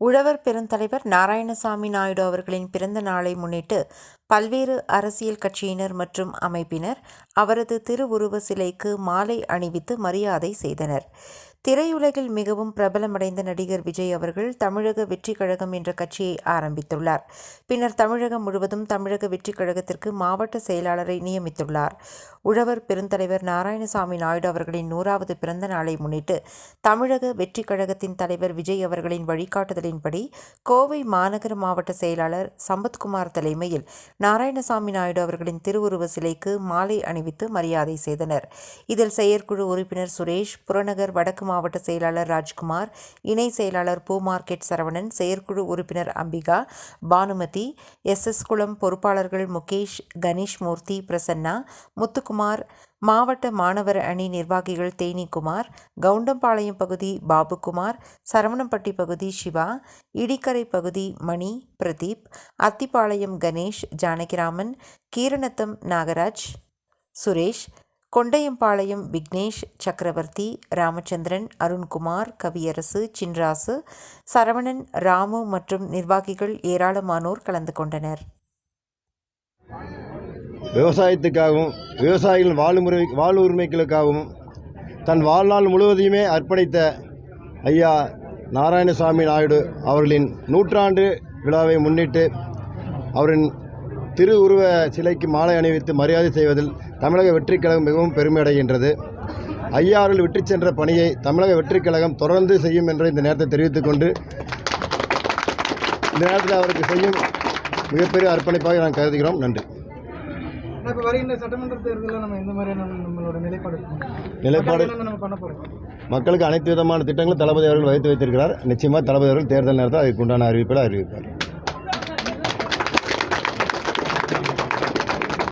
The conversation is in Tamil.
உழவர் பெருந்தலைவர் நாராயணசாமி நாயுடு அவர்களின் பிறந்த நாளை முன்னிட்டு பல்வேறு அரசியல் கட்சியினர் மற்றும் அமைப்பினர் அவரது திருவுருவ சிலைக்கு மாலை அணிவித்து மரியாதை செய்தனர். திரையுலகில் மிகவும் பிரபலமடைந்த நடிகர் விஜய் அவர்கள் தமிழக வெற்றி கழகம் என்ற கட்சியை ஆரம்பித்துள்ளார். பின்னர் தமிழகம் முழுவதும் தமிழக வெற்றி கழகத்திற்கு மாவட்ட செயலாளரை நியமித்துள்ளார். உழவர் பெருந்தலைவர் நாராயணசாமி நாயுடு அவர்களின் நூறாவது பிறந்த நாளை முன்னிட்டு தமிழக வெற்றி கழகத்தின் தலைவர் விஜய் அவர்களின் வழிகாட்டுதலின்படி கோவை மாநகர மாவட்ட செயலாளர் சம்பத்குமார் தலைமையில் நாராயணசாமி நாயுடு அவர்களின் திருவுருவ சிலைக்கு மாலை அணிவித்து மரியாதை செய்தனர். இதில் செயற்குழு உறுப்பினர் சுரேஷ் புறநகர் வடக்கு மாவட்ட செயலாளர் ராஜ்குமார் இணை செயலாளர் பூ மார்க்கெட் சரவணன் செயற்குழு உறுப்பினர் அம்பிகா பானுமதி எஸ் எஸ் குளம் பொறுப்பாளர்கள் முகேஷ் கணேஷ் மூர்த்தி பிரசன்னா முத்துக்குமார் மாவட்ட மாணவர் அணி நிர்வாகிகள் தேனிக்குமார் கவுண்டம்பாளையம் பகுதி பாபுகுமார் சரவணம்பட்டி பகுதி சிவா இடிக்கரை பகுதி மணி பிரதீப் அத்திப்பாளையம் கணேஷ் ஜானகிராமன் கீரணத்தம் நாகராஜ் சுரேஷ் கொண்டையம்பாளையம் விக்னேஷ் சக்கரவர்த்தி ராமச்சந்திரன் அருண்குமார் கவியரசு சின்ராசு சரவணன் ராமு மற்றும் நிர்வாகிகள் ஏராளமானோர் கலந்து கொண்டனர். விவசாயத்துக்காகவும் விவசாயிகள் வாழுமுறை வாழ்வுரிமைகளுக்காகவும் தன் வாழ்நாள் முழுவதையுமே அர்ப்பணித்த ஐயா நாராயணசாமி நாயுடு அவர்களின் நூற்றாண்டு விழாவை முன்னிட்டு அவரின் திருவுருவ சிலைக்கு மாலை அணிவித்து மரியாதை செய்வதில் தமிழக வெற்றிக் கழகம் மிகவும் பெருமை அடைகின்றது ஐயா அவர்கள் விட்டு சென்ற பணியை தமிழக வெற்றிக் கழகம் தொடர்ந்து செய்யும் என்ற இந்த நேரத்தை தெரிவித்துக் கொண்டு இந்த நேரத்தில் அவருக்கு செய்யும் மிகப்பெரிய அர்ப்பணிப்பாக நான் கருதுகிறோம். நன்றி. இப்போ வருகின்ற சட்டமன்ற தேர்தலில் நம்ம எந்த மாதிரியான நம்மளோட நிலைப்பாடு இருக்கும்? நிலைப்பாடு என்னென்ன நம்ம பண்ண போகிறோம் மக்களுக்கு அனைத்து விதமான திட்டங்களும் தளபதி அவர்கள் வகுத்து வைத்திருக்கிறார். நிச்சயமாக தளபதி அவர்கள் தேர்தல் நேரத்தில் அதுக்கு உண்டான அறிவிப்பை அறிவிப்பார்.